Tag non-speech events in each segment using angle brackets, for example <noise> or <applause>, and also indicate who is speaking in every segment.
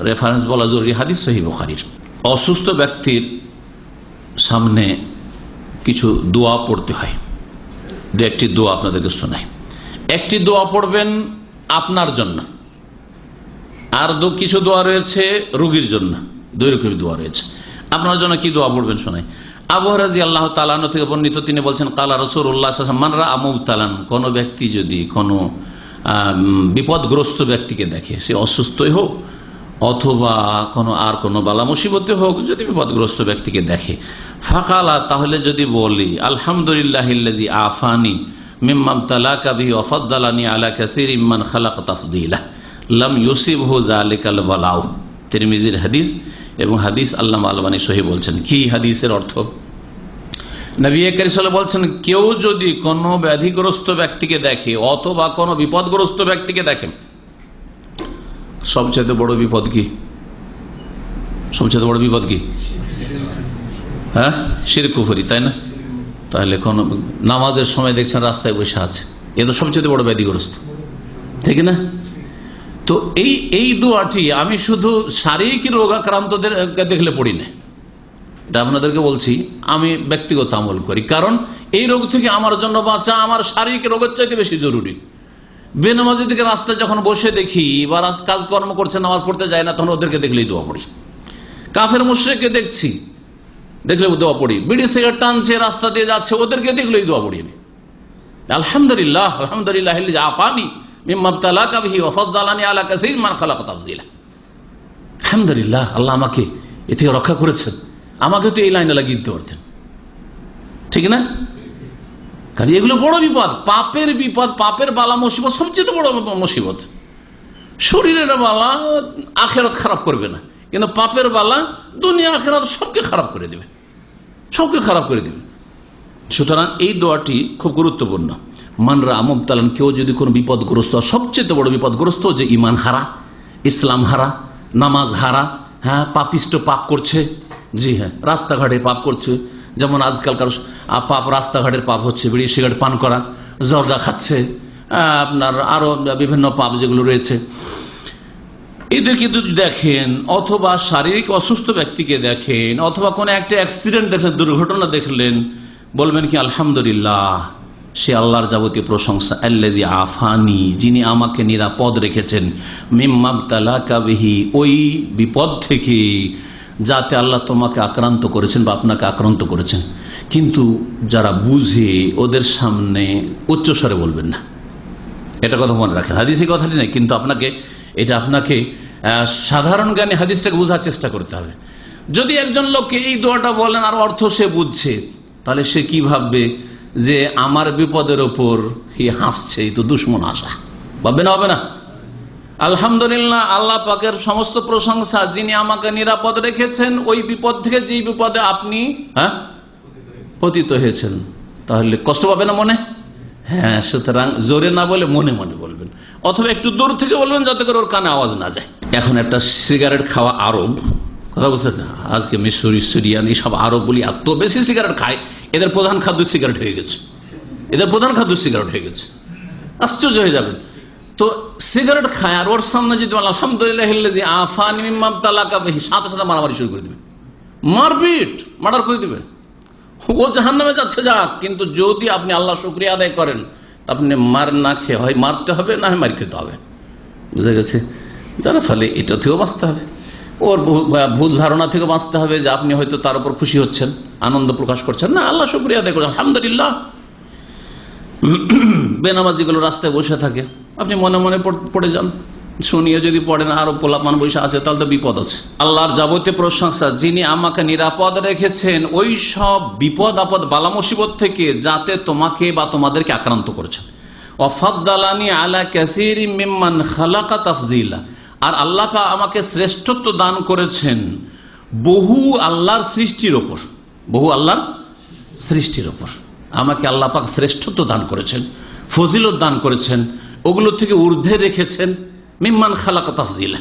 Speaker 1: Reference বলা জরুরি হাদিস সহি বুখারির। অসুস্থ ব্যক্তির সামনে কিছু দোয়া পড়তে হয়। দু একটি দোয়া আপনাদেরকে শোনাই। একটি দোয়া পড়বেন আপনার জন্য। আর দু কিছু দোয়া রয়েছে রুগীর জন্য। দুই রকমের দোয়া রয়েছে। আপনার জন্য কি দোয়া পড়বেন শোনাই। আবু রাজি আল্লাহ তালানো থেকে বর্ণিত, তিনি বলছেন, কালা রসুর উল্লাহ মানরা আমৌ তালান কোনো ব্যক্তি যদি কোনো বিপদগ্রস্ত ব্যক্তিকে দেখে, সে অসুস্থই হোক অথবা কোনো আর কোনো বালা মুসিবতে হোক, যদি বিপদগ্রস্ত ব্যক্তিকে দেখে। ফাঁকালা, তাহলে যদি বলি আলহামদুলিল্লাহ আফানি মিম্মাম তালাকা বিহি ওফদ্দালানি আলা কাসির ইম্মান খালাক তাফদিলা। লাম ইউসিব হু জালিকাল বালাউ। তিরমিজির হাদিস এবং হাদিস আল্লাহ আলবানী সহি বলছেন। কি হাদিসের অর্থ? নবী কারিসাল বলছেন, কেউ যদি কোনো ব্যাধিগ্রস্ত ব্যক্তিকে দেখে অথবা কোনো বিপদগ্রস্ত ব্যক্তিকে দেখে সবচেয়ে বড় বিপদ কি? সবচেয়ে বড় বিপদ কি? হ্যাঁ? শিরকুফরি তাই না? তাহলে কোন নামাজের সময় দেখছেন রাস্তায় বসে আছে। এ তো সবচেয়ে বড় ব্যাধিগ্রস্ত। ঠিক না? তো এই এই দোয়াটি আমি শুধু শারীরিক রোগাক্রান্তদের দেখলে পড়ি না। এটা আপনাদেরকে বলছি, আমি ব্যক্তিগত আমল করি। কারণ এই রোগ থেকে আমার জন্য বাঁচা আমার শারীরিক রোগের চাইতে বেশি জরুরি। বেনামাজি দিকে রাস্তায় যখন বসে দেখি বা কাজকর্ম করছে, নামাজ পড়তে যায় না, তখন ওদেরকে দেখলেই দোয়া পড়ি। কাফের মুশ্রেককে দেখছি, দেখলে দোয়া পড়ি। বিড়ি, সিগারেট টানছে, রাস্তা দিয়ে যাচ্ছে, ওদেরকে দেখলেই দোয়া পড়ি আমি। আলহামদুলিল্লাহ আলহামদুলিল্লাহ আফানি মিম্মাবতালা কাবিহি ওফদ্দালানি আলা কাসির মান খালাক তাফজিলা আলহামদুলিল্লাহ, আল্লাহ আমাকে এ থেকে রক্ষা করেছেন। আমাকে তো এই লাইনে লাগিয়ে দিতে পারতেন। ঠিক না? কারণ এগুলো বড় বিপদ। পাপের বিপদ, পাপের বালা মুসিবত, সবচেয়ে বড় মুসিবত। শরীরের বালা আখেরত খারাপ করবে না। কিন্তু পাপের বালা দুনিয়া, আখেরাত সবকে খারাপ করে দেবে। সবকে খারাপ করে দেবে। সুতরাং এই দোয়াটি খুব গুরুত্বপূর্ণ। মানরা আমবতালান কেউ যদি কোনো বিপদগ্রস্ত, সবচেয়ে বড় বিপদগ্রস্ত যে ইমান হারা, ইসলাম হারা, নামাজ হারা হ্যাঁ পাপিষ্ট পাপ করছে, জি হ্যাঁ রাস্তাঘাটে পাপ করছে যেমন আজকালকার পাপ রাস্তাঘাটের পাপ হচ্ছে, বিড়ি সিগারেট পান করা, জর্দা খাচ্ছে আপনার আরও বিভিন্ন পাপ যেগুলো রয়েছে। এদের কিন্তু দেখেন, অথবা শারীরিক অসুস্থ ব্যক্তিকে দেখেন, অথবা কোনো একটা অ্যাক্সিডেন্ট দেখলেন, দুর্ঘটনা দেখলেন, বলবেন কি, আলহামদুলিল্লাহ, সে আল্লাহর যাবতীয় প্রশংসা আল্লাজি আফানি, যিনি আমাকে নিরাপদ রেখেছেন মিম্মাবতালা কাবিহি ওই বিপদ থেকে যাতে আল্লাহ তোমাকে আক্রান্ত করেছেন বা আপনাকে আক্রান্ত করেছেন। কিন্তু যারা বুঝে ওদের সামনে উচ্চস্বরে বলবেন না। এটা কথা মনে রাখেন। হাদিসের কথাটি নেই, কিন্তু আপনাকে, এটা আপনাকে সাধারণ জ্ঞানে হাদিসটাকে বোঝার চেষ্টা করতে হবে। যদি একজন লোককে এই দোয়াটা বলেন, আর অর্থ সে বুঝছে তাহলে সে কি ভাববে? যে আমার বিপদের ওপর হাসছে, এই তো দুশ্মন আশা ভাববে না, হবে না। আলহামদুলিল্লাহ, আল্লাহ পাকের সমস্ত প্রশংসা যিনি আমাকে নিরাপদ রেখেছেন, ওই বিপদ থেকে, যেই বিপদে আপনি হ্যাঁ পতিত হয়েছেন। তাহলে কষ্ট পাবে না মনে? হ্যাঁ সুতরাং জোরে না বলে মনে মনে বলবেন। অথবা একটু দূর থেকে বলবেন, যাতে করে ওর কানে আওয়াজ না যায়। এখন একটা সিগারেট খাওয়া আরব কথা বুঝতে আজকে মিশরি, সিরিয়ান এইসব আরব বলি, এত বেশি সিগারেট খায়, এদের প্রধান খাদ্য সিগারেট হয়ে গেছে। এদের প্রধান খাদ্য সিগারেট হয়ে গেছে। আশ্চর্য হয়ে যাবেন। তো সিগারেট খায় আর ওর সামনে যদি আলহামদুলিল্লাহ যে আফান সাথে সাথে মারামারি শুরু করে দেবে। মারপিট, মার্ডার করে দেবে। ও জাহান নামে যাচ্ছে যাক, কিন্তু যদি আপনি আল্লাহ শুক্রিয়া আদায় করেন আপনি মার না খেয়ে হয় মারতে হবে, না হয় মার খেতে হবে। বুঝে গেছে? যার ফলে এটা থেকেও বাঁচতে হবে। ওর ভুল ধারণা থেকে বাঁচতে হবে যে আপনি হয়তো তার উপর খুশি হচ্ছেন, আনন্দ প্রকাশ করছেন। না, আল্লাহ শুক্রিয়া আদায় করছেন। আলহামদুলিল্লাহ। <clears throat> বেনামাজিগুলো রাস্তায় বসে থাকে। আপনি মনে মনে পড়ে যান। শুনিয়ে যদি পড়েন আরও পোলাপান বসে আছে, তাহলে তো বিপদ আছে। আল্লাহর যাবতীয় প্রশংসা, যিনি আমাকে নিরাপদ রেখেছেন, ওই সব বিপদ আপদ, বালা মুসিবত থেকে যাতে তোমাকে বা তোমাদেরকে আক্রান্ত করেছেন অফাদ্দালানি আলা ক্যাসির মিম্মান খালাকা তাফজিলা আর আল্লাহ আমাকে শ্রেষ্ঠত্ব দান করেছেন বহু আল্লাহর সৃষ্টির ওপর। বহু আল্লাহর সৃষ্টির ওপর। আমাকে আল্লাহ শ্রেষ্ঠত্ব দান করেছেন, ফজিলত দান করেছেন ওগুলো থেকে ঊর্ধ্বে রেখেছেন, মিম্মান খালাকা তাফজিলা।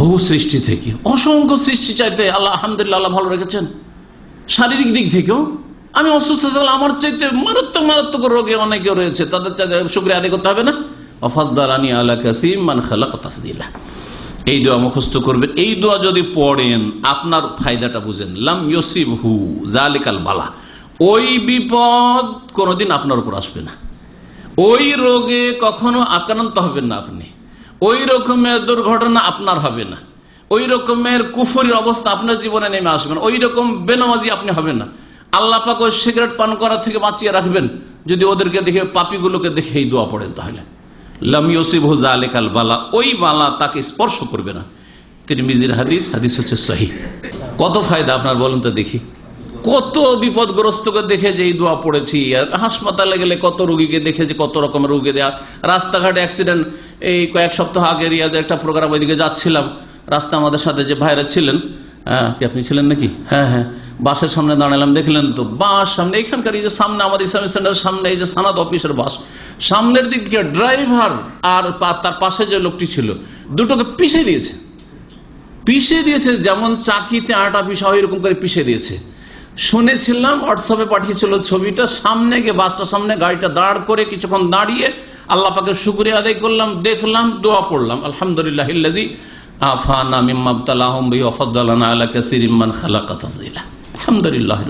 Speaker 1: বহু সৃষ্টি থেকে, অসংখ্য সৃষ্টি চাইতে আল্লাহ আলহামদুলিল্লাহ আল্লাহ ভালো রেখেছেন। শারীরিক দিক থেকেও, আমি অসুস্থ থাকলে আমার চাইতে মারাত্মক মারাত্মক রোগে অনেকে রয়েছে, তাদের শুক্রিয়া আদায় করতে হবে না। আল্লাহ কাসিম মান খালাক তাফজিলা। এই দোয়া মুখস্থ করবেন। এই দোয়া যদি পড়েন, আপনার ফায়দাটা বুঝেন। লাম ইসিব হু জালিকাল বালা। ওই বিপদ কোনোদিন আপনার উপর আসবে না। ওই রোগে কখনো আক্রান্ত হবেন না আপনি। ওই রকমের দুর্ঘটনা আপনার হবে না। ওই রকমের কুফুরির অবস্থা আপনার জীবনে নেমে আসবে না। ওই রকম বেনামাজি আপনি হবেন না। আল্লাহ পাক ওই সিগারেট পান করা থেকে বাঁচিয়ে রাখবেন। যদি ওদেরকে দেখে, পাপিগুলোকে দেখে এই দোয়া পড়েন তাহলে। বালা। ওই বালা তাকে স্পর্শ করবে না। হচ্ছে কত ফায়দা আপনার বলুন তো দেখি। কত বিপদগ্রস্তকে দেখে যে এই দোয়া পড়েছি। হাসপাতালে গেলে কত রুগীকে দেখে যে কত রকমের রুগী দেয়া। রাস্তাঘাটে অ্যাক্সিডেন্ট এই কয়েক সপ্তাহ আগে রিয়াজে একটা প্রোগ্রাম ওইদিকে যাচ্ছিলাম। রাস্তা আমাদের সাথে যে ভাইরা ছিলেন হ্যাঁ কি আপনি ছিলেন নাকি? হ্যাঁ হ্যাঁ। বাসের সামনে দাঁড়ালাম, দেখলেন তো বাস সামনে এখানকার এই যে সামনে আমার ইসলামী সেন্টার সামনে এই যে সানাদ অফিসের বাস, সামনের দিক থেকে ড্রাইভার আর তার পাশে যে লোকটি ছিল, দুটোকে পিছিয়ে দিয়েছে। পিষে দিয়েছে, যেমন চাকিতে আটা পিসা এরকম করে পিষে দিয়েছে। শুনেছিলাম হোয়াটসঅ্যাপে পাঠিয়েছিল ছবিটা। সামনে গিয়ে বাসটা সামনে গাড়িটা দাঁড় করে কিছুক্ষণ দাঁড়িয়ে আল্লাহ পাকে শুক্রিয়া আদায় করলাম, দেখলাম, দোয়া পড়লাম। আলহামদুলিল্লাহ আফানা মিম্মাবতালাহম বি ওফাদ্দালানা আলা কাসির ইম্মান খালাকা তাফজিলা আলহামদুলিল্লাহ